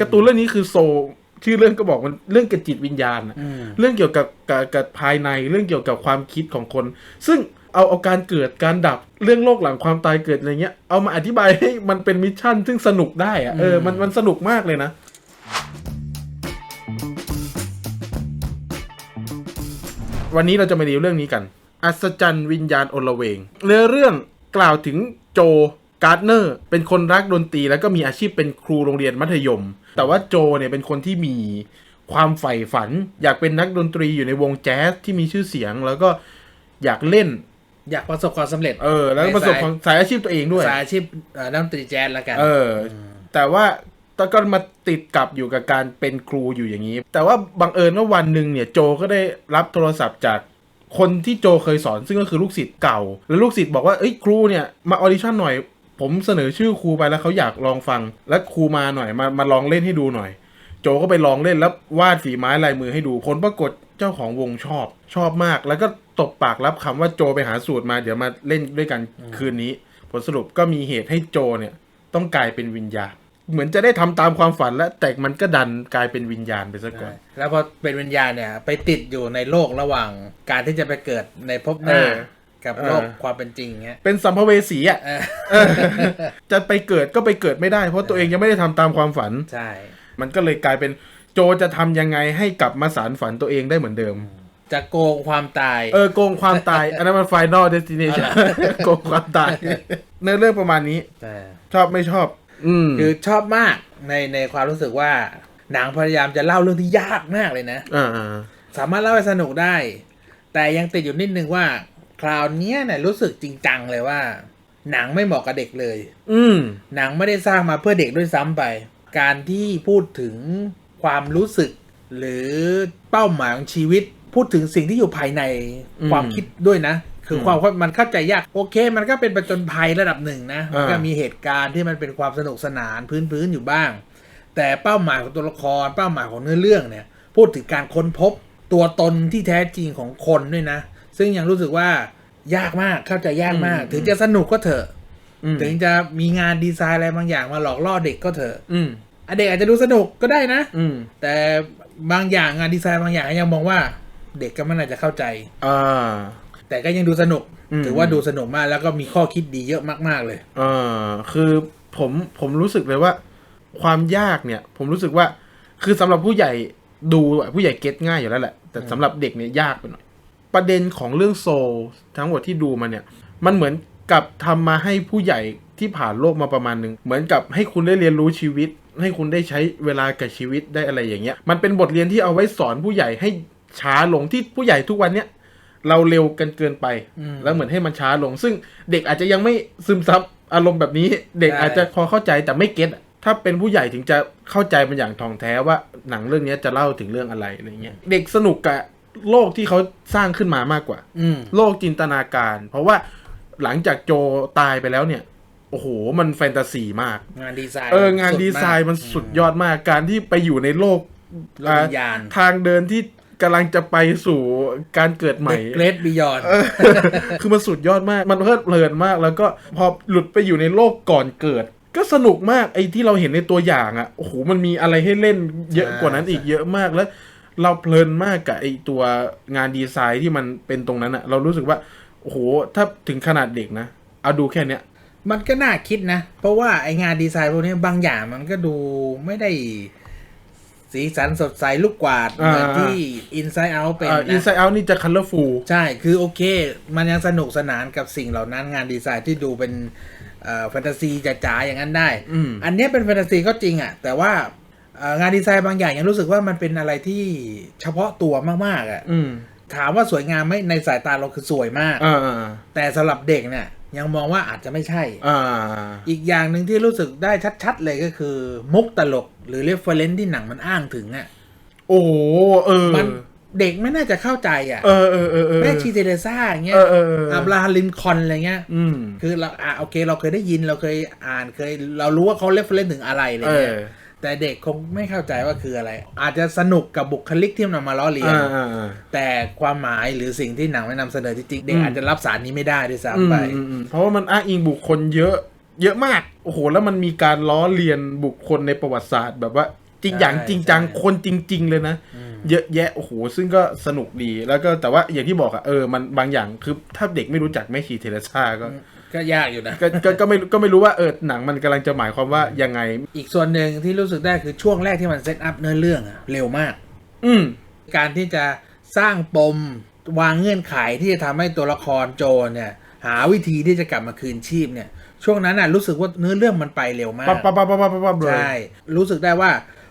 การ์ตูนเรื่องนี้คือโซลชื่อเรื่องก็บอกมันเรื่องเกี่ยวกับจิตวิญญาณอะอืมเรื่องเกี่ยวกับกับกับภายในเรื่องเกี่ยวกับความคิดของคน ซึ่งเอาเอาการเกิดการดับเรื่องโลกหลังความตายเกิดอะไรเงี้ยเอามาอธิบายให้มันเป็นมิชชั่นซึ่งสนุกได้อะเออมันมันสนุกมากเลยนะ วันนี้เราจะมารีวิวเรื่องนี้กัน อัศจรรย์วิญญาณโอลเวงเนื้อเรื่องกล่าวถึงโจ การ์ดเนอร์เป็นคนรักดนตรี แล้วก็มีอาชีพเป็นครูโรงเรียนมัธยม แต่ว่าโจเนี่ยเป็นคนที่มีความใฝ่ฝัน อยากเป็นนักดนตรีอยู่ในวงแจ๊สที่มีชื่อเสียง แล้วก็อยากเล่น อยากประสบความสำเร็จเออ แล้วก็ประสบความสายอาชีพตัวเองด้วย สายอาชีพเอ่อนักดนตรีแจ๊สแล้วกัน เออ แต่ว่าตอนก็มาติดกับอยู่กับการเป็นครูอยู่อย่างนี้ แต่ว่าบังเอิญว่าวันหนึ่งเนี่ยโจก็ได้รับโทรศัพท์จากคนที่โจเคยสอนซึ่งก็คือลูกศิษย์เก่า แล้วลูกศิษย์บอกว่าเอ้ยครูเนี่ยมาออดิชั่นหน่อย ผมเสนอชื่อครูไปแล้วเขาอยากลองฟัง แล้วครูมาหน่อยมามาลองเล่นให้ดูหน่อย โจก็ไปลองเล่นแล้ววาดฝีไม้ลายมือให้ดูผลปรากฏเจ้าของวงชอบ ชอบมาก แล้วก็ตบปากรับคำว่าโจไปหาสูตรมาเดี๋ยวมาเล่นด้วยกันคืนนี้ ผลสรุปก็มีเหตุให้โจเนี่ยต้องกลายเป็นวิญญาณเหมือนจะได้ทำตามความฝันแล้วแต่มันก็ดันกลายเป็นวิญญาณไปซะก่อน แล้วพอเป็นวิญญาณเนี่ย ไปติดอยู่ในโลกระหว่างการที่จะไปเกิดในภพหน้าเออ กับเออโลกความเป็นจริงเงี้ยเป็นสัมภเวสีอะเออเออจะไปเกิดก็ไปเกิดไม่ได้ เพราะตัวเองยังไม่ได้ทำตามความฝันใช่มันก็เลยกลายเป็นโจจะทำยังไงให้กลับมาสารฝันตัวเองได้เหมือนเดิม จะโกงความตาย เออโกงความตาย อันนั้นมัน Final Destination โกงความตายเนื้อเรื่องประมาณนี้แต่ชอบไม่ชอบ อืมคือชอบมากในในความรู้สึกว่าหนังพยายามจะเล่าเรื่องที่ยากมากเลยนะอ่าอ่าสามารถเล่าให้สนุกได้ แต่ยังติดอยู่นิดนึงว่า คราวเนี้ยเนี่ยรู้สึกจริงจังเลยว่า หนังไม่เหมาะกับเด็กเลย อืมหนังไม่ได้สร้างมาเพื่อเด็กด้วยซ้ำไป การที่พูดถึงความรู้สึก หรือเป้าหมายของชีวิต พูดถึงสิ่งที่อยู่ภายในอืมความคิดด้วยนะ คืออมความมันเข้าใจยาก โอเค มันก็เป็นประจนภัยระดับหนึ่งนะมันก็อ่ามีมีเหตุการณ์ที่มันเป็นความสนุกสนานพื้นๆอยู่บ้าง แต่เป้าหมายของตัวละคร เป้าหมายของเนื้อเรื่องเนี่ย พูดถึงการค้นพบตัวตนที่แท้จริงของคนด้วยนะ ซึ่งยังรู้สึกว่ายากมากเข้าใจยากมากอืมถึงจะสนุกก็เถอะอืมถึงจะมีงานดีไซน์อะไรบางอย่างมาหลอกล่อเด็กก็เถอะอืมอะเด็กอาจจะดูสนุกก็ได้นะ อืมแต่บางอย่างงานดีไซน์บางอย่างยังมองว่า เด็กก็ไม่น่าจะเข้าใจอ่าแต่ก็ยังดูสนุกอืมถือว่าดูสนุกมากแล้วก็มีข้อคิดดีเยอะมาก ๆ เลยอ่าคือผมผมรู้สึกเลยว่า ความยากเนี่ย ผมรู้สึกว่า คือสำหรับผู้ใหญ่ดูอะผู้ใหญ่เก็ตง่ายอยู่แล้วแหละแต่สำหรับเด็กเนี่ยยากไปหน่อย ประเด็นของเรื่องโซลทั้งหมดที่ดูมาเนี่ย มันเหมือนกับทำมาให้ผู้ใหญ่ที่ผ่านโลกมาประมาณหนึ่งเหมือนกับให้คุณได้เรียนรู้ชีวิต ให้คุณได้ใช้เวลากับชีวิตได้อะไรอย่างเงี้ย มันเป็นบทเรียนที่เอาไว้สอนผู้ใหญ่ให้ช้าลงที่ผู้ใหญ่ทุกวันเนี้ยเราเร็วกันเกินไปอืมแล้วเหมือนให้มันช้าลง ซึ่งเด็กอาจจะยังไม่ซึมซับอารมณ์แบบนี้ เด็กใช่อาจจะพอเข้าใจแต่ไม่เก็ตอะถ้าเป็นผู้ใหญ่ถึงจะเข้าใจมันอย่างท่องแท้ว่าหนังเรื่องนี้จะเล่าถึงเรื่องอะไรอะไรเงี้ย เด็กสนุกกับ โลกที่เขาสร้างขึ้นมามากกว่า อืม โลกจินตนาการ เพราะว่าหลังจากโจตายไปแล้วเนี่ย โอ้โห มันแฟนตาซีมาก งานดีไซน์เอองานดีไซน์มันสุดยอดมากการที่ไปอยู่ในโลกโลกวิญญาณอ่าทางเดินที่กำลังจะไปสู่การเกิดใหม่ เกรดบิยอน คือมันสุดยอดมาก มันเพลิดเพลินมาก แล้วก็พอหลุดไปอยู่ในโลกก่อนเกิด ก็สนุกมากไอ้ที่เราเห็นในตัวอย่างอะ่ะ โอ้โห มันมีอะไรให้เล่นเยอะใช่กว่านั้นอีกเยอะมากแล้ว เราเพลินมากกับไอ้ตัวงานดีไซน์ที่มันเป็นตรงนั้นอะ่ะเรารู้สึกว่าโอ้โหถ้าถึงขนาดเด็กนะเอาดูแค่เนี้ยมันก็น่าคิดนะ เพราะว่าไองานดีไซน์พวกนี้บางอย่างมันก็ดูไม่ได้สีสันสดใสลูกกวาดเหมือนอ่าที่ Inside Out เป็นอินนะไซด์เอานี่จะคัลเลอร์ฟูลใช่ คือโอเค มันยังสนุกสนานกับสิ่งเหล่านั้นงานดีไซน์ที่ดูเป็นเอ่อแฟนตาซีจ๋าๆอย่างนั้นได้อืมอันเนี้ยเป็นแฟนตาซีก็จริงอะ่ะ แต่ว่าเอ่อ งานดีไซน์บางอย่างยังรู้สึกว่ามันเป็นอะไรที่เฉพาะตัวมากๆอะ่ะอืมถามว่าสวยงามไหมในสายตาเราคือสวยมากอ่าอ่าแต่สำหรับเด็กเนี่ยยังมองว่าอาจจะไม่ใช่อ่าอีกอย่างหนึ่งที่รู้สึกได้ชัด ๆ เลยก็คือ มุกตลก หรือเรฟเฟรนซ์ที่หนังมันอ้างถึงอะโอ้โหเออมันเด็กไม่น่าจะเข้าใจอะ เออเออเออเออแม่ชีเทเรซ่าอย่างเงี้ยเออเออเอออับราฮัมลินคอล์นอะไรเงี้ย อืม คือเราอะโอเค เราเคยได้ยินเราเคยอ่านเคย เรารู้ว่าเขาเรฟเฟรนซ์ถึงอะไรอะไรเอเงี้อย แต่เด็กคงไม่เข้าใจว่าคืออะไร อาจจะสนุกกับบุคลิกที่มันนำมาล้อเลียนอ่าอ่าอ่าแต่ความหมายหรือสิ่งที่หนังไม่นำเสนอจริงๆเด็กอืมอาจจะรับสารนี้ไม่ได้ด้วยอืมซ้ำไปอืมอืมเพราะว่ามันอ้างอิงบุคคลเยอะ เยอะมากโอ้โห แล้วมันมีการล้อเลียนบุคคลในประวัติศาสตร์ แบบว่าจริงอย่างจริงจังคนจริง ๆ เลยนะ เยอะแยะโอ้โหซึ่งก็สนุกดีแล้วก็แต่ว่าอย่างที่บอกอะเออมันบางอย่างคือถ้าเด็กไม่รู้จักแม่ชีเทเรซาก็ ก็ยากอยู่นะก็ก็ก็ไม่ก็ไม่รู้ว่าเออหนังมันกำลังจะหมายความว่ายังไง อีกส่วนหนึ่งที่รู้สึกได้คือช่วงแรกที่มันเซตอัพเนื้อเรื่องอะเร็วมาก อืมการที่จะสร้างปมวางเงื่อนไขที่จะทำให้ตัวละครโจเนี่ย หาวิธีที่จะกลับมาคืนชีพเนี่ย ช่วงนั้นน่ะรู้สึกว่าเนื้อเรื่องมันไปเร็วมาก ปั๊บปั๊บปั๊บปั๊บปั๊บปั๊บเลยใช่ รู้สึกได้ว่า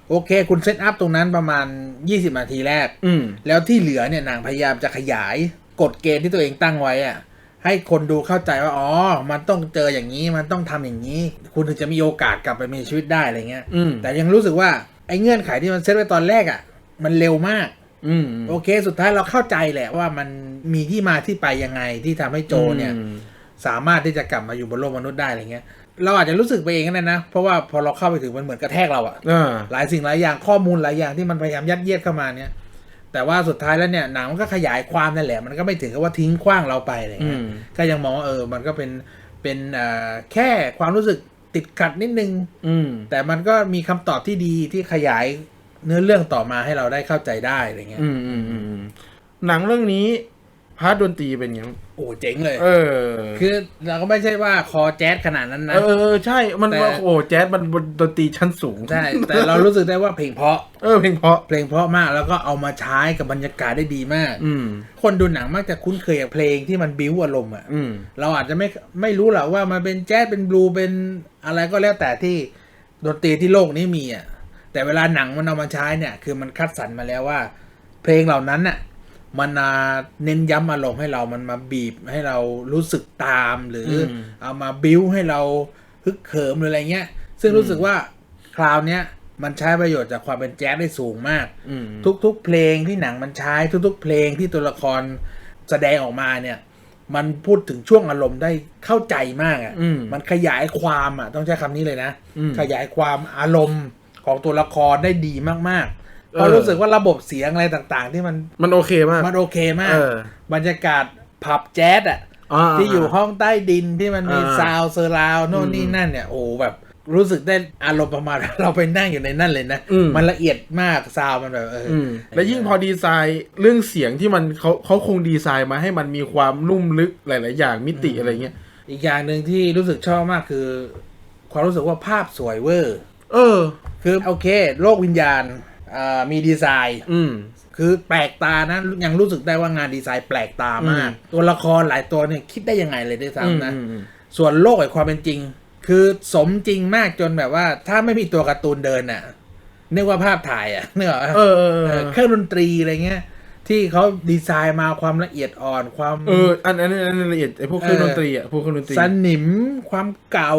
โอเค คุณเซตอัพตรงนั้นประมาณ 20 นาทีแรก อืม แล้วที่เหลือเนี่ยหนังพยายามจะขยายกฎเกณฑ์ที่ตัวเองตั้งไว้อะ ให้คนดูเข้าใจว่าอ๋อ มันต้องเจออย่างนี้มันต้องทำอย่างนี้ คุณถึงจะมีโอกาสกลับไปมีชีวิตได้อะไรเงี้ยอืมแต่ยังรู้สึกว่าไอ้เงื่อนไขที่มันเซตไว้ตอนแรกอะมันเร็วมากอืมโอเค สุดท้ายเราเข้าใจแหละว่ามันมีที่มาที่ไปยังไงที่ทำให้โจเนี่ยอืมสามารถที่จะกลับมาอยู่บนโลกมนุษย์ได้อะไรเงี้ย เราอาจจะรู้สึกไปเองก็ได้นะ เพราะว่าพอเราเข้าไปถึงมันเหมือนกระแทกเราอะอ่าหลายสิ่งหลายอย่างข้อมูลหลายอย่างที่มันพยายามยัดเยียดเข้ามาเนี่ย แต่ว่าสุดท้ายแล้วเนี่ยหนังมันก็ขยายความนั่นแหละ มันก็ไม่ถึงกับว่าทิ้งขว้างเราไปอะไรอืเงี้ยมก็ยังมองว่าเออ มันก็เป็นเป็นเอ่อแค่ความรู้สึกติดขัดนิดนึง อืมแต่มันก็มีคำตอบที่ดีที่ขยายเนื้อเรื่องต่อมาให้เราได้เข้าใจได้อะไรเงี้ยอืมอืมอืมอืมหนังเรื่องนี้ พาร์ทดนตรีเป็นยังโอ้เจ๋งเลย เออ คือเราก็ไม่ใช่ว่าคอแจ๊สขนาดนั้นนะ เออใช่ มันแต่ว่าโอ้แจ๊สมันบนดนตรีชั้นสูง ใช่ แต่เรารู้สึกได้ว่าเพลงเพราะ เออเพลงเพราะ เพลงเพราะมากแล้วก็เอามาใช้กับบรรยากาศได้ดีมาก อืมคนดูหนังมักจะคุ้นเคยกับเพลงที่มันบิ้วอารมณ์อะอืมเราอาจจะไม่ไม่รู้หรอกว่ามันเป็นแจ๊สเป็นบลูเป็นอะไรก็แล้วแต่ที่ดนตรีที่โลกนี้มีอะ แต่เวลาหนังมันเอามาใช้เนี่ย คือมันคัดสรรมาแล้วว่า เพลงเหล่านั้นน่ะ มันมาเน้นย้ำอารมณ์ให้เรามันมาบีบให้เรารู้สึกตามหรืออมเอามาบิ้วให้เราฮึกเหิมหรืออะไรเงี้ย ซึ่งรู้สึกว่าคราวเนี้ยมันใช้ประโยชน์จากความเป็นแจ๊สได้สูงมากอืมทุกๆ เพลงที่หนังมันใช้ทุก ๆ เพลงที่ตัวละครแสดงออกมาเนี่ย มันพูดถึงช่วงอารมณ์ได้เข้าใจมากอืมอะ่ะมันขยายความอะ ต้องใช้คำนี้เลยนะอืมขยายความอารมณ์ของตัวละครได้ดีมากๆ เออเพราะรู้สึกว่าระบบเสียงอะไรต่างๆ ที่มันมันโอเคมาก มันโอเคมากเออบรรยากาศผับแจ๊สอะาที่อยู่ห้องใต้ดินที่มันมีอ่าซาวด์เซอร์ราวด์โน่นนี่อืมนั่นเนี่ยโอ้แบบรู้สึกได้อารมณ์ประมาณเราไปนั่งอยู่ในนั่นเลยนะอืมมันละเอียดมากซาวด์มันแบบเออออืมและยิ่งพอดีไซน์เรื่องเสียงที่มันเขาเขาคงดีไซน์มาให้มันมีความนุ่มลึกหลาย ๆ อย่างมิติอะไรเงี้ยอีกอย่างหนึ่งที่รู้สึกชอบมากคือ ความรู้สึกว่าภาพสวยเวอร์ เออ คือโอเค โลกวิญญาณอ่า มีดีไซน์ อืมคือแปลกตานะ ยังรู้สึกได้ว่างานดีไซน์แปลกตามากอืมตัวละครหลายตัวเนี่ยคิดได้ยังไงเลยด้วยซ้ำนะอืมอืมส่วนโลกแห่งความเป็นจริง คือสมจริงมากจนแบบว่า ถ้าไม่มีตัวการ์ตูนเดินน่ะนึกว่าภาพถ่ายอะนึกออกปะเออเออเอเอออเครื่องดนตรีอะไรเงี้ยที่เขาดีไซน์มาความละเอียดอ่อนความเอออันอันอันอันละเอียดไอ้พวกเครื่องเอดอนตรีอะพวกเครื่องดนตรีสนิมความเก่า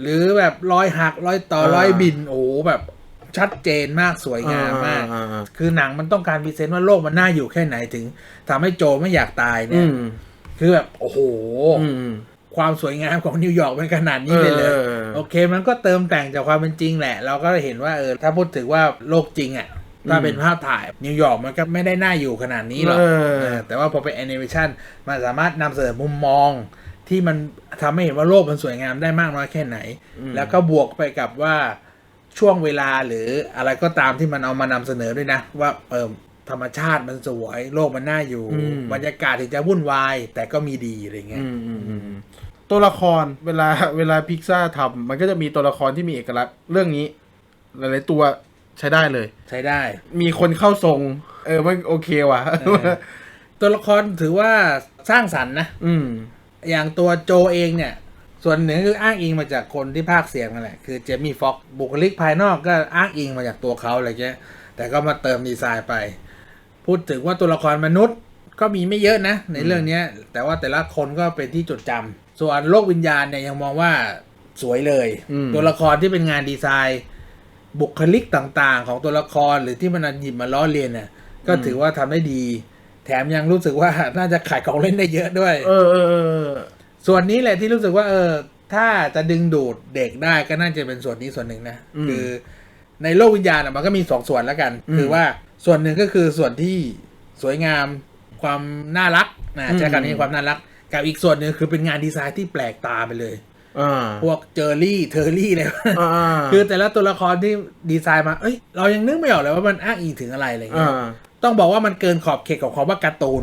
หรือแบบรอยหักรอยต่ออ่ารอยบินโอ้โหแบบ ชัดเจนมากสวยงามมากอ่อ่อ่คือหนังมันต้องการพรีเซนต์ว่าโลกมันน่าอยู่แค่ไหนถึงทำให้โจไม่อยากตายเนี่อืยมคือแบบโอ้โหอืมอืมความสวยงามของนิวยอร์กเป็นขนาดนี้เลยเลยเออเออโอเค มันก็เติมแต่งจากความเป็นจริงแหละ เราก็เห็นว่าเออถ้าพูดถึงว่าโลกจริงอะ่ะถ้าเป็นภาพถ่ายนิวยอร์กมันก็ไม่ได้น่าอยู่ขนาดนี้หรอกเออเออแต่ว่าพอเป็นแอนิเมชันมันสามารถนำเสนอมุมมองที่มันทำให้เห็นว่าโลกมันสวยงามได้มากน้อยแค่ไหน แล้วก็บวกไปกับว่า ช่วงเวลาหรืออะไรก็ตามที่มันเอามานำเสนอด้วยนะ ว่าเออธรรมชาติมันสวย โลกมันน่าอยู่อืมบรรยากาศถึงจะวุ่นวาย แต่ก็มีดีอะไรเงี้ยอืมอืมอืมอืมตัวละครเวลาเวลาพิกซ่าทำมันก็จะมีตัวละครที่มีเอกลักษณ์เรื่องนี้ หลายๆตัวใช้ได้เลย ใช้ได้ มีคนเข้าทรง เออมันโอเคว่ะเออตัวละครถือว่าสร้างสรรค์นะ อืม อย่างตัวโจเองเนี่ย ส่วนหนึ่งคืออ้างอิงมาจากคนที่ภาคเสียงนั่นแหละ คือเจมี่ฟ็อกซ์บุคลิกภายนอกก็อ้างอิงมาจากตัวเขาอะไรเงี้ย แต่ก็มาเติมดีไซน์ไป พูดถึงว่าตัวละครมนุษย์ก็มีไม่เยอะนะ ในเรื่องเนี้ย แต่ว่าแต่ละคนก็เป็นที่จดจำส่วนโลกวิญญาณเนี่ยยังมองว่าสวยเลยอืมตัวละครที่เป็นงานดีไซน์ บุคลิกต่างๆ ของตัวละครหรือที่มันหยิบมาล้อเลียนเนี่ยก็ถือว่าทำได้ดี แถมยังรู้สึกว่าน่าจะขายของเล่นได้เยอะด้วย เออเออเออ ส่วนนี้แหละที่รู้สึกว่า เออ ถ้าจะดึงดูดเด็กได้ก็น่าจะเป็นส่วนนี้ส่วนหนึ่งนะอืมคือในโลกวิญญาณอะมันก็มีสองส่วนแล้วกันอืมคือว่าส่วนหนึ่งก็คือส่วนที่สวยงามความน่ารักนะอืมใช้คำนี้ความน่ารัก กับอีกส่วนหนึ่งคือเป็นงานดีไซน์ที่แปลกตาไปเลยอ่าพวกเจอรี่เทอร์รี่อะไรอ่าคือแต่ละตัวละครที่ดีไซน์มา เอ้ย เรายังนึกไม่ออกเลยว่ามันอ้างอิงถึงอะไรอะไรอ่าเงี้ยต้องบอกว่ามันเกินขอบเขตของความว่าการ์ตูน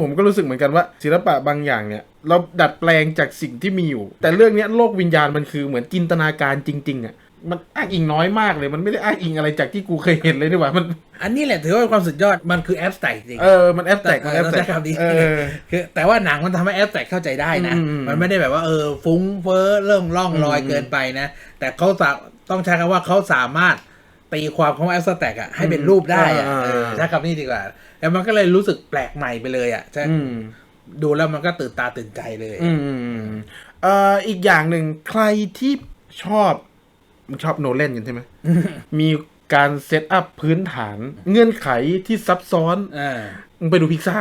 ผมก็รู้สึกเหมือนกันว่า ศิลปะบางอย่างเนี่ย เราดัดแปลงจากสิ่งที่มีอยู่ แต่เรื่องเนี้ยโลกวิญญาณมันคือเหมือนจินตนาการจริงๆอะมันอ้างอิงน้อยมากเลย มันไม่ได้อ้างอิงอะไรจากที่กูเคยเห็นเลยนี่หว่ามัน อันนี้แหละถือว่าเป็นความสุดยอดมันคือแอปสไตล์จริงเออมันแอปแตกมันแอปแตกเราใช้คำนี้เออคือแต่ว่าหนังมันทำให้แอปแตกเข้าใจได้นะอืมอืมมันไม่ได้แบบว่าเออฟุ้งเฟ้อเรื่องล่องลอยอืมเกินไปนะ แต่เขาสาต้องใช้คำว่าเขาสามารถ ตีความของแอปสแต็กอะให้เป็นรูปได้อะอ่าเออใช้คำนี้ดีกว่า แล้วมันก็เลยรู้สึกแปลกใหม่ไปเลยอะใช่อืมดูแล้วมันก็ตื่นตาตื่นใจเลย อืมอืมอืมเอ่ออีกอย่างหนึ่งใครที่ชอบมึงชอบโนเล่นกันใช่ไหมมีการเซตอัพพื้นฐาน เงื่อนไขที่ซับซ้อนอ่ามึงไปดูพิกซ่า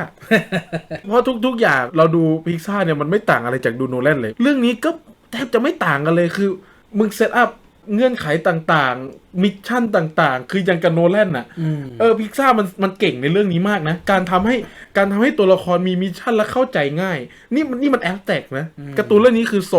เพราะทุก ๆ อย่างเราดูพิกซ่าเนี่ยมันไม่ต่างอะไรจากดูโนแลนเลย เรื่องนี้ก็แทบจะไม่ต่างกันเลยคือ มึงเซตอัพ เงื่อนไขต่างๆ มิชชั่นต่างๆ คือยังกับโนแลนน่ะอืมเออพิกซ่ามันมันเก่งในเรื่องนี้มากนะ การทำให้การทำให้ตัวละครมีมิชชั่นและเข้าใจง่าย นี่มันนี่มันแอสแต็กนะการ์ตูนเรื่องนี้คือโซ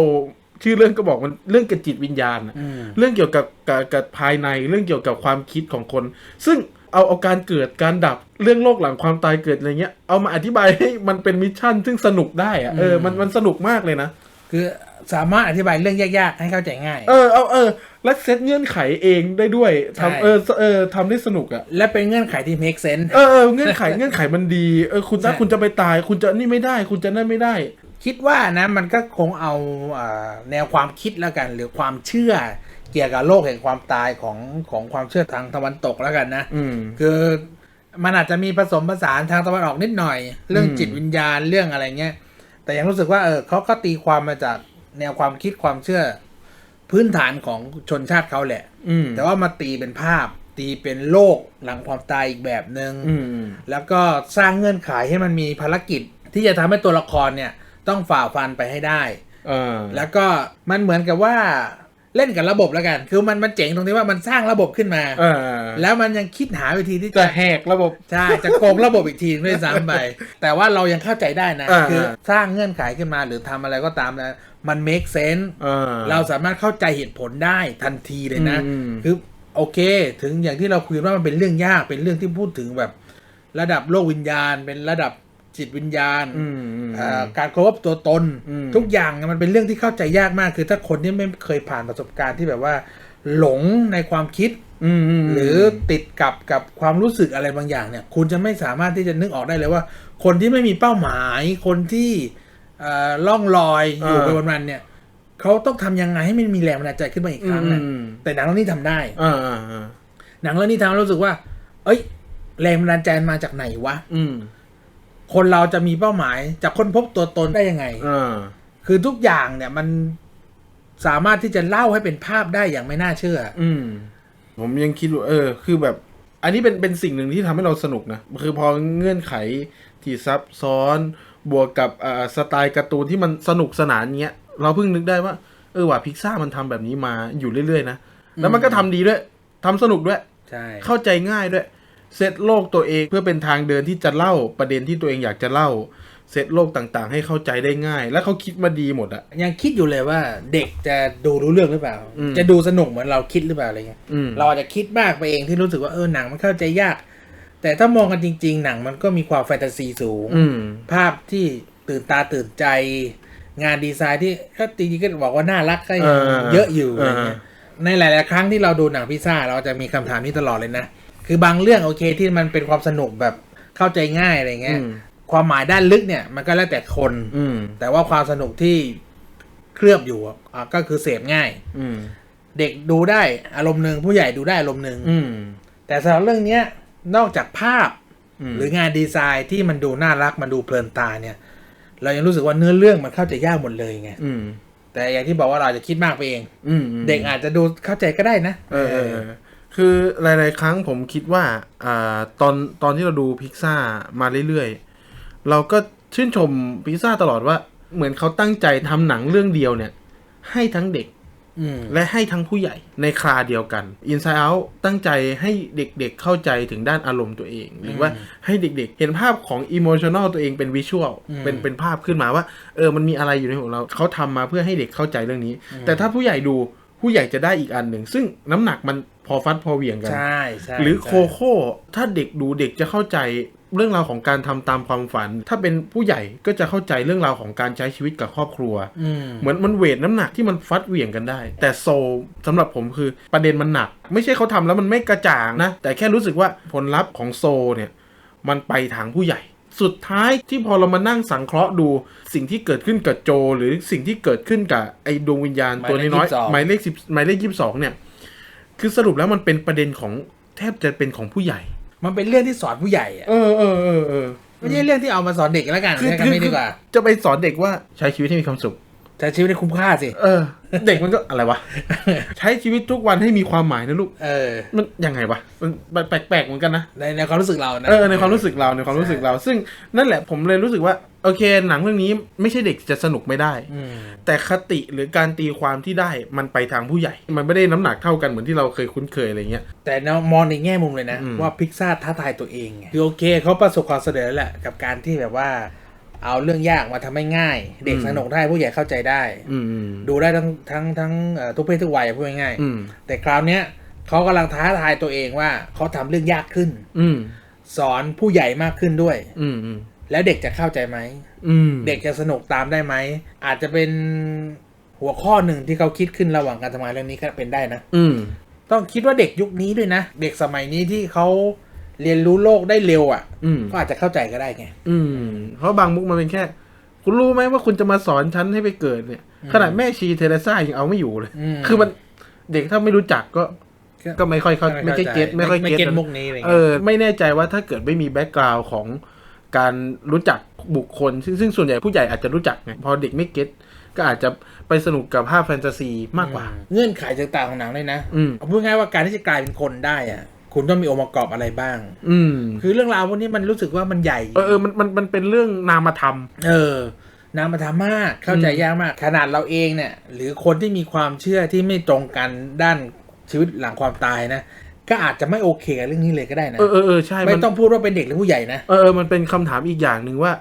ชื่อเรื่องก็บอกมันเรื่องเกี่ยวกับจิตวิญญาณน่ะอืมเรื่องเกี่ยวกับกับกับภายในเรื่องเกี่ยวกับความคิดของคน ซึ่งเอาเอาการเกิดการดับเรื่องโลกหลังความตายเกิดอะไรเงี้ย เอามาอธิบายให้มันเป็นมิชชั่นซึ่งสนุกได้อะเออมันมันสนุกมากเลยนะ คือสามารถอธิบายเรื่องยากๆให้เข้าใจง่าย เออเอาเออ และเซตเงื่อนไขเองได้ด้วยใช่ทำเออเออทำได้สนุกอะและเป็นเงื่อนไขที่ make sense เออเออเงื่อนไขเงื่อนไขมันดีเออคุณถ้าใช่คุณจะไปตาย คุณจะนี่ไม่ได้ คุณจะนั่นไม่ได้ คิดว่านะมันก็คงเอาอ่าแนวความคิดแล้วกัน หรือความเชื่อเกี่ยวกับโลกแห่งความตายของของความเชื่อทางตะวันตกแล้วกันนะอืมคือมันอาจจะมีผสมผสานทางตะวันออกนิดหน่อย เรื่องอืมจิตวิญญาณเรื่องอะไรเงี้ยแต่ยังรู้สึกว่าเออเขาก็ตีความมาจากแนวความคิดความเชื่อ พื้นฐานของชนชาติเขาแหละ อืมแต่ว่ามาตีเป็นภาพ ตีเป็นโลกหลังความตายอีกแบบหนึอืง่งมแล้วก็สร้างเงื่อนไขให้มันมีภารกิจที่จะทำให้ตัวละครเนี่ยต้องฝ่าฟันไปให้ได้ เออแล้วก็มันเหมือนกับว่าเล่นกับระบบแล้วกัน คือมันมันเจ๋งตรงที่ว่ามันสร้างระบบขึ้นมา เออแล้วมันยังคิดหาวิธีที่จะจะแหกระบบ ใช่จะโกงระบบอีกทีด้วยซ้ำไปแต่ว่าเรายังเข้าใจได้นะ อ่า คือสร้างเงื่อนไขขึ้นมาหรือทำอะไรก็ตามนะ มัน make sense เออเราสามารถเข้าใจเหตุผลได้ทันทีเลยนะอืมคือโอเค ถึงอย่างที่เราคุยว่ามันเป็นเรื่องยากเป็นเรื่องที่พูดถึงแบบ ระดับโลกวิญญาณ เป็นระดับจิตวิญญาณอืมอืมอ่าการเคารพตัวตนอืมทุกอย่างมันเป็นเรื่องที่เข้าใจยากมาก คือถ้าคนที่ไม่เคยผ่านประสบการณ์ที่แบบว่า หลงในความคิดอืมมหรือติดกับกับความรู้สึกอะไรบางอย่างเนี่ย คุณจะไม่สามารถที่จะนึกออกได้เลยว่า คนที่ไม่มีเป้าหมาย คนที่เอ่อ ล่องลอยอยู่ไปวันๆเนี่ยเขาต้องทำยังไงให้มันมีแรงบันดาลใจขึ้นมาอีกครั้งอืนะมแต่หนังเรื่องนี้ทำได้อ่าอ่าอ่าหนังเรื่องนี้ทำให้รู้สึกว่า เอ้ย แรงบันดาลใจมันมาจากไหนวะอืมคนเราจะมีเป้าหมายจะค้นพบตัวตนได้ยังไงอ่าคือทุกอย่างเนี่ยมันสามารถที่จะเล่าให้เป็นภาพได้อย่างไม่น่าเชื่อ อืม ผมยังคิดว่าเออ คือแบบ อันนี้เป็นเป็นสิ่งหนึ่งที่ทำให้เราสนุกนะ คือพอเงื่อนไขที่ซับซ้อน บวกกับอ่าสไตล์การ์ตูนที่มันสนุกสนานเงี้ยเราเพิ่งนึกได้ว่าเออว่ะพิกซ่ามันทำแบบนี้มาอยู่เรื่อยๆนะแล้วมันก็ทำดีด้วยทำสนุกด้วยใช่เข้าใจง่ายด้วยเซตโลกตัวเองเพื่อเป็นทางเดินที่จะเล่าประเด็นที่ตัวเองอยากจะเล่าเซตโลกต่างๆ ให้เข้าใจได้ง่าย แล้วเขาคิดมาดีหมดอะยังคิดอยู่เลยว่าเด็กจะดูรู้เรื่องหรือเปล่าอืมจะดูสนุกเหมือนเราคิดหรือเปล่าอะไรเงี้ยอืมเราอาจจะคิดมากไปเองที่รู้สึกว่าเออหนังมันเข้าใจยาก แต่ถ้ามองกันจริง ๆ หนังมันก็มีความแฟนตาซีสูง อืม ภาพที่ตื่นตาตื่นใจ งานดีไซน์ที่ก็จริงๆก็บอกว่าน่ารักก็ยังเออเยอะอยู่เออออะไรเงี้ยในหลาย ๆ ครั้งที่เราดูหนังพิซซ่าเราจะมีคำถามนี้ตลอดเลยนะ คือบางเรื่องโอเคที่มันเป็นความสนุกแบบเข้าใจง่ายอะไรเงี้ยอืม ความหมายด้านลึกเนี่ย มันก็แล้วแต่คน อืม แต่ว่าความสนุกที่เคลือบอยู่อะอะก็คือเสพง่าย อืม เด็กดูได้อารมณ์หนึ่งผู้ใหญ่ดูได้อารมณ์หนึ่ง อืม แต่สำหรับเรื่องเนี้ย นอกจากภาพมหรืองานดีไซน์ที่มันดูน่ารักมันดูเพลินตาเนี่ย เรายังรู้สึกว่าเนื้อเรื่องมันเข้าใจยากหมดเลยไงอืมแต่อย่างที่บอกว่าเราจะคิดมากไปเองอืมมเด็กอาจจะดูเข้าใจก็ได้นะเออเออเออคือหลาย ๆ ครั้งผมคิดว่าอ่าตอนตอนที่เราดูพิกซ่ามาเรื่อยๆ เราก็ชื่นชมพิกซ่าตลอดว่า เหมือนเขาตั้งใจทำหนังเรื่องเดียวเนี่ย ให้ทั้งเด็กอืม และให้ทั้งผู้ใหญ่ในคราเดียวกัน Inside Out ตั้งใจให้เด็กๆเข้าใจถึงด้านอารมณ์ตัวเอง หรือว่าให้เด็กๆ เห็นภาพของ emotional ตัวเองเป็นวิชวลอืมเป็นเป็นภาพขึ้นมาว่าเออมันมีอะไรอยู่ในหัวเราเขาทำมาเพื่อให้เด็กเข้าใจเรื่องนี้ แต่ถ้าผู้ใหญ่ดูผู้ใหญ่จะได้อีกอันหนึ่ง ซึ่งน้ำหนักมันพอฟัดพอเหวี่ยงกัน ใช่ใช่หรือใช่โคโค่ถ้าเด็กดูเด็กจะเข้าใจ เรื่องราวของการทำตามความฝัน ถ้าเป็นผู้ใหญ่ก็จะเข้าใจเรื่องราวของการใช้ชีวิตกับครอบครัวอืมเหมือนมันเวทน้ำหนักที่มันฟัดเหวี่ยงกันได้ แต่โซลสำหรับผมคือประเด็นมันหนัก ไม่ใช่เขาทำแล้วมันไม่กระจ่างนะ แต่แค่รู้สึกว่าผลลัพธ์ของโซลเนี่ยมันไปทางผู้ใหญ่สุดท้ายที่พอเรามานั่งสังเคราะห์ดูสิ่งที่เกิดขึ้นกับโจ หรือสิ่งที่เกิดขึ้นกับไอ้ดวงวิญญาณตัวน้อยๆหมายเลขสิบหมายเลขยี่สิบสองเนี่ย คือสรุปแล้วมันเป็นประเด็นของแทบจะเป็นของผู้ใหญ่อะ มันเป็นเรื่องที่สอนผู้ใหญ่อะเออเออเออเออไม่ใช่เรื่องที่เอามาสอนเด็กแล้วกันคือใช้คำนี้ดีกว่า จะไปสอนเด็กว่าใช้ชีวิตให้มีความสุขใช้ชีวิตให้คุ้มค่าสิ เออ เด็กมันก็อะไรวะ ใช้ชีวิตทุกวันให้มีความหมายนะลูก เออ มันยังไงวะ มันแปลกๆเหมือนกันนะ ในในความรู้สึกเรานะ เออ ในความรู้สึกเรา ในความรู้สึกเรา ซึ่งนั่นแหละผมเลยรู้สึกว่า โอเค หนังเรื่องนี้ไม่ใช่เด็กจะสนุกไม่ได้อืมแต่คติหรือการตีความที่ได้มันไปทางผู้ใหญ่ มันไม่ได้น้ำหนักเท่ากันเหมือนที่เราเคยคุ้นเคยอะไรเงี้ย แต่เนามองในแง่มุมเลยนะอืมว่าพิกซ่าท้าทายตัวเองไงคือโอเคเขาประสบความสำเร็จแล้วแหละกับการที่แบบว่า เอาเรื่องยากมาทำให้ง่าย เด็กอืมสนุกได้ผู้ใหญ่เข้าใจได้ อืมอืมดูได้ทั้งทั้งทั้งเอ่อทุกเพศทุกวัยพูดง่ายๆอืมแต่คราวเนี้ยเขากำลังท้าทายตัวเองว่าเขาทำเรื่องยากขึ้น อืมสอนผู้ใหญ่มากขึ้นด้วย อืมอืมแล้วเด็กจะเข้าใจไหมอืมเด็กจะสนุกตามได้ไหมอาจจะเป็นหัวข้อหนึ่งที่เขาคิดขึ้นระหว่างการทำงานเรื่องนี้ก็เป็นได้นะ อืมต้องคิดว่าเด็กยุคนี้ด้วยนะ เด็กสมัยนี้ที่เขา เรียนรู้โลกได้เร็วอะ่ะอืม ก็อาจจะเข้าใจก็ได้ไง อืม เพราะบางมุกมันเป็นแค่ คุณรู้ไหมว่าคุณจะมาสอนฉันให้ไปเกิดเนี่ย อืม ขนาดแม่ชีเทเรซ่ายังเอาไม่อยู่เลยอืมคือมันเด็กถ้าไม่รู้จักก็ ก็ ก็ไม่ค่อยเข้าไม่ค่อยเก็ตไม่ค่อยไม่เก็ตเก็ตมุกนี้อะไรเอเงี้ยอ ไม่แน่ใจว่าถ้าเกิดไม่มีแบ็กกราวน์ของการรู้จักบุคคล ซึ่งซึ่งส่วนใหญ่ผู้ใหญ่อาจจะรู้จักไงพอเด็กไม่เก็ตก็อาจจะไปสนุกกับภาพแฟนตาซีมากกว่า เงื่อนไขต่างๆของหนังเลยนะ อืม เอาพูดง่ายว่าการที่จะกลายเป็นคนได้อะ คุณต้องมีองค์ประกอบอะไรบ้าง อืม คือเรื่องราวพวกนี้มันรู้สึกว่ามันใหญ่ เออเออมันมันมันเป็นเรื่องนามธรรม เออ นามธรรมมาก เข้าใจยากมาก ขนาดเราเองเนี่ย หรือคนที่มีความเชื่อที่ไม่ตรงกันด้านชีวิตหลังความตายนะ ก็อาจจะไม่โอเคกับเรื่องนี้เลยก็ได้นะ เออเออเออใช่ไม่มันต้องพูดว่าเป็นเด็กหรือผู้ใหญ่นะ เออเออมันเป็นคำถามอีกอย่างหนึ่งว่า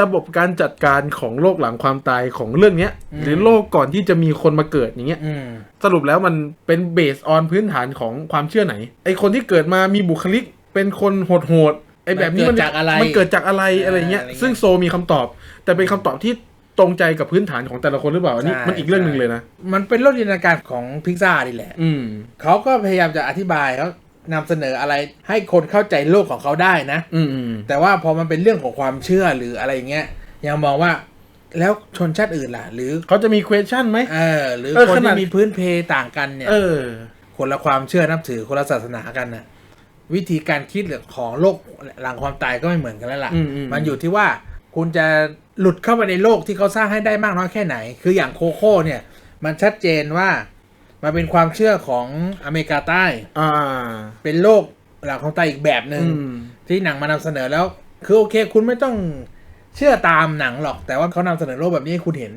ระบบการจัดการของโลกหลังความตายของเรื่องเนี้ยอืมหรือโลกก่อนที่จะมีคนมาเกิดอย่างเงี้ยอืมสรุปแล้วมันเป็นเบสออนพื้นฐานของความเชื่อไหน ไอคนที่เกิดมามีบุคลิก เป็นคนโหดๆไอแบบนี้มันเกิดจากอะไรมันเกิดจากอะไรเออออะไรเงี้ยอะไรเงี้ย ซึ่งโซมีคำตอบ แต่เป็นคำตอบที่ตรงใจกับพื้นฐานของแต่ละคนหรือเปล่าอันนี้ใช่มันอีกเรื่องหนึ่งเลยนะ มันเป็นโลกจินตนาการของพิกซ่านี่แหละอืมเขาก็พยายามจะอธิบายเขา นำเสนออะไรให้คนเข้าใจโลกของเขาได้นะอืมอืมแต่ว่าพอมันเป็นเรื่องของความเชื่อหรืออะไรอย่างเงี้ยยังมองว่าแล้วชนชาติอื่นล่ะ หรือเขาจะมี question ไหม เออหรือเออคนขนาด ที่มีพื้นเพต่างกันเนี่ย เออ คนละความเชื่อนับถือคนละศาสนากันนะวิธีการคิดหรือของโลกหลังความตายก็ไม่เหมือนกันแล้วล่ะอืมอืมมันอยู่ที่ว่าคุณจะหลุดเข้าไปในโลกที่เขาสร้างให้ได้มากน้อยแค่ไหน คืออย่างโคโค่เนี่ย มันชัดเจนว่า มันเป็นความเชื่อของอเมริกาใต้ อ่า เป็นโลกหลังความตายอีกแบบหนึ่งอืม ที่หนังมานำเสนอแล้ว คือโอเค คุณไม่ต้องเชื่อตามหนังหรอก แต่ว่าเขานำเสนอโลกแบบนี้ให้คุณเห็น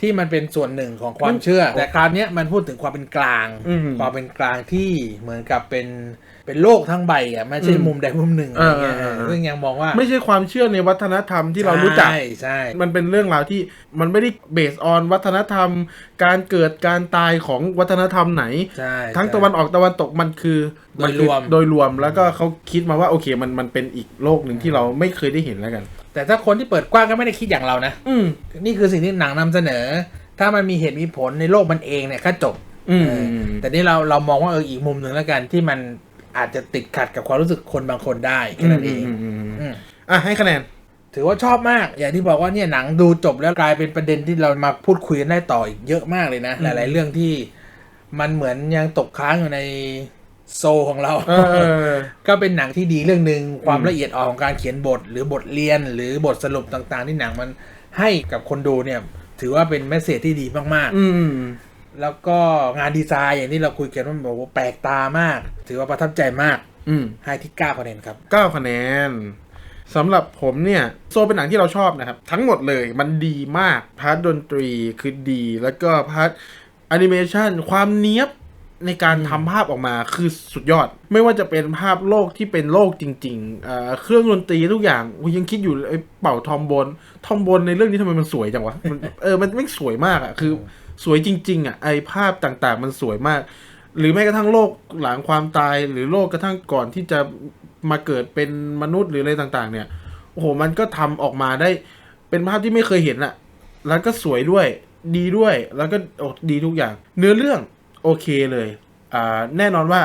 ที่มันเป็นส่วนหนึ่งของความเชื่อ แต่คราวเนี้ยมันพูดถึงความเป็นกลางอืมความเป็นกลางที่เหมือนกับเป็นเป็นโลกทั้งใบอะไม่ใช่อืมมุมใดมุมหนึ่งอะไรเงี้ยเออเออเออซึ่งยังมองว่าไม่ใช่ความเชื่อในวัฒนธรรมที่เรารู้จักใช่ใช่มันเป็นเรื่องราวที่มันไม่ได้เบสออนวัฒนธรรม การเกิดการตายของวัฒนธรรมไหนใช่ทั้งใช่ตะวันออกตะวันตกมันคือโดยนคือรวมโดยรวมแล้วก็เขาคิดมาว่าโอเคมันมันเป็นอีกโลกหนึ่งที่เราไม่เคยได้เห็นแล้วกัน แต่ถ้าคนที่เปิดกว้างก็ไม่ได้คิดอย่างเรานะ อืม นี่คือสิ่งที่หนังนำเสนอ ถ้ามันมีเหตุมีผลในโลกมันเองเนี่ยก็จบอืมเออแต่นี่เราเรามองว่าเอออีกมุมหนึ่งแล้วกันที่มันอาจจะติดขัดกับความรู้สึกคนบางคนได้แค่นั้นเองอืมอืมอืมอืมอะให้คะแนน ถือว่าชอบมาก อย่างที่บอกว่าเนี่ยหนังดูจบแล้วกลายเป็นประเด็นที่เรามาพูดคุยกันได้ต่ออีกเยอะมากเลยนะอืมหลาย ๆ เรื่องที่มันเหมือนยังตกค้างอยู่ใน โซลของเราเออเออ ก็เป็นหนังที่ดีเรื่องหนึ่งความอืมละเอียดอ่อนของการเขียนบท หรือบทเรียน หรือบทสรุปต่างๆ ที่หนังมันให้กับคนดูเนี่ย ถือว่าเป็นแมสเซจที่ดีมากอืม ๆ แล้วก็งานดีไซน์อย่างที่เราคุยกันว่าบอกว่าแปลกตามาก ถือว่าประทับใจมากอืมให้ที่เก้าคะแนนครับ เก้าคะแนนสำหรับผมเนี่ย โซเป็นหนังที่เราชอบนะครับ ทั้งหมดเลยมันดีมาก พาร์ทดนตรีคือดี แล้วก็พาร์ทแอนิเมชันความเนี้ยบ ในการทำภาพออกมาคือสุดยอด ไม่ว่าจะเป็นภาพโลกที่เป็นโลกจริงๆเอ่อเครื่องดนตรีทุกอย่างกูยังคิดอยู่เลยไอ้เป่าทอมโบนทอมโบนในเรื่องนี้ทำไมมันสวยจังวะมันเออมันไม่งสวยมากอะคือสวยจริง ๆ อะ ไอภาพต่างๆ มันสวยมาก หรือแม้กระทั่งโลกหลังความตาย หรือโลกกระทั่งก่อนที่จะมาเกิดเป็นมนุษย์หรืออะไรต่างๆ เนี่ยโอ้โหมันก็ทำออกมาได้เป็นภาพที่ไม่เคยเห็นอะแล้วก็สวยด้วย ดีด้วยแล้วก็โอ้ดีทุกอย่าง เนื้อเรื่อง โอเคเลยอ่าแน่นอนว่า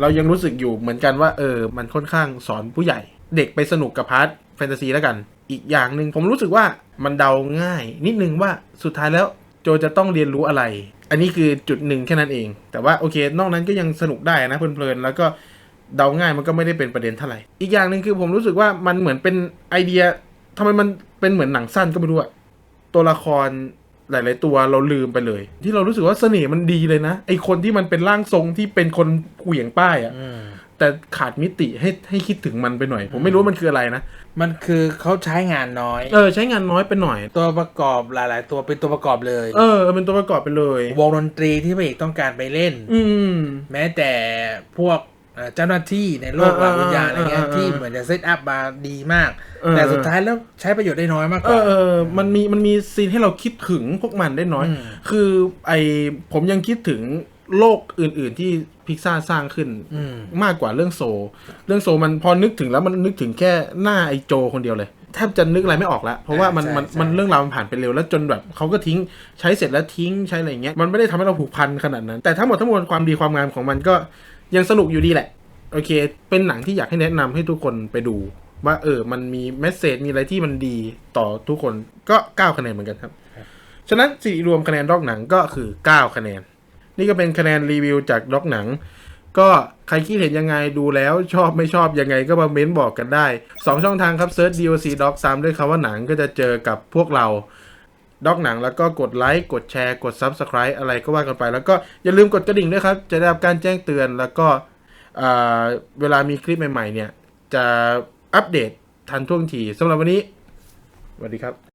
เรายังรู้สึกอยู่เหมือนกันว่า เออ มันค่อนข้างสอนผู้ใหญ่ เด็กไปสนุกกับพาร์ทแฟนตาซีแล้วกัน อีกอย่างหนึ่งผมรู้สึกว่ามันเดาง่าย นิดนึงว่าสุดท้ายแล้วโจจะต้องเรียนรู้อะไร อันนี้คือจุดหนึ่งแค่นั้นเอง แต่ว่าโอเค นอกนั้นก็ยังสนุกได้นะเพลินๆแล้วก็เดาง่ายมันก็ไม่ได้เป็นประเด็นเท่าไหร่ อีกอย่างหนึ่งคือผมรู้สึกว่ามันเหมือนเป็นไอเดียทำไมมันเป็นเหมือนหนังสั้นก็ไม่รู้อะตัวละคร หลาย ๆ ตัวเราลืมไปเลย ที่เรารู้สึกว่าเสน่ห์มันดีเลยนะไอคนที่มันเป็นร่างทรงที่เป็นคนเหวี่ยงป้ายอะอืมแต่ขาดมิติให้ให้คิดถึงมันไปหน่อย ผมไม่รู้ว่ามันคืออะไรนะ มันคือเขาใช้งานน้อย เออ ใช้งานน้อยไปหน่อย ตัวประกอบหลาย ๆ ตัวเป็นตัวประกอบเลย เออเป็นตัวประกอบไปเลยวงดนตรีที่พระเอกต้องการไปเล่น อืมแม้แต่พวก เอ่อเจ้าหน้าที่ในโลกหลังวิญญาณอะไรเงี้ยเออเออเออที่เหมือนจะเซตอัพมาดีมากเออแต่สุดท้ายแล้วใช้ประโยชน์ได้น้อยมากกเอว่าอเออมันมีมันมีซีนให้เราคิดถึงพวกมันได้น้อยอืมคือไอผมยังคิดถึงโลกอื่น ๆ ที่พิกซ่าสร้างขึ้นอืมมากกว่าเรื่องโซ เรื่องโซมันพอนึกถึงแล้วมันนึกถึงแค่หน้าไอโจคนเดียวเลยแทบจะนึกอะไรไม่ออกแล้ว เพราะว่ามันใช่มันใช่มันเรื่องราวมันผ่านไปเร็วแล้วจนแบบเขาก็ทิ้งใช้เสร็จแล้วทิ้งใช้อะไรอย่างเงี้ยมันไม่ได้ทำให้เราผูกพันขนาดนั้น แต่ทั้งหมดทั้งมวลความดีความงามของมันก็ ยังสนุกอยู่ดีแหละ โอเค เป็นหนังที่อยากให้แนะนำให้ทุกคนไปดู ว่าเออ มันมีเมสเซจมีอะไรที่มันดีต่อทุกคนก็ 9 คะแนนเหมือนกันครับ ฉะนั้นสิริรวมคะแนนดอกหนังก็คือ 9 คะแนน นี่ก็เป็นคะแนนรีวิวจากดอกหนัง ก็ใครคิดเห็นยังไงดูแล้วชอบไม่ชอบยังไงก็มาเม้นบอกกันได้ 2 ช่องทางครับเซิร์ช DOC Doc ซ้ำด้วยคำว่าหนังก็จะเจอกับพวกเรา ด็อกหนังแล้วก็กดไลค์กดแชร์กด Subscribe อะไรก็ว่ากันไป แล้วก็อย่าลืมกดกระดิ่งด้วยครับ จะได้รับการแจ้งเตือนแล้วก็เวลามีคลิปใหม่ ๆ เนี่ย จะอัปเดตทันท่วงทีสำหรับวันนี้สวัสดีครับ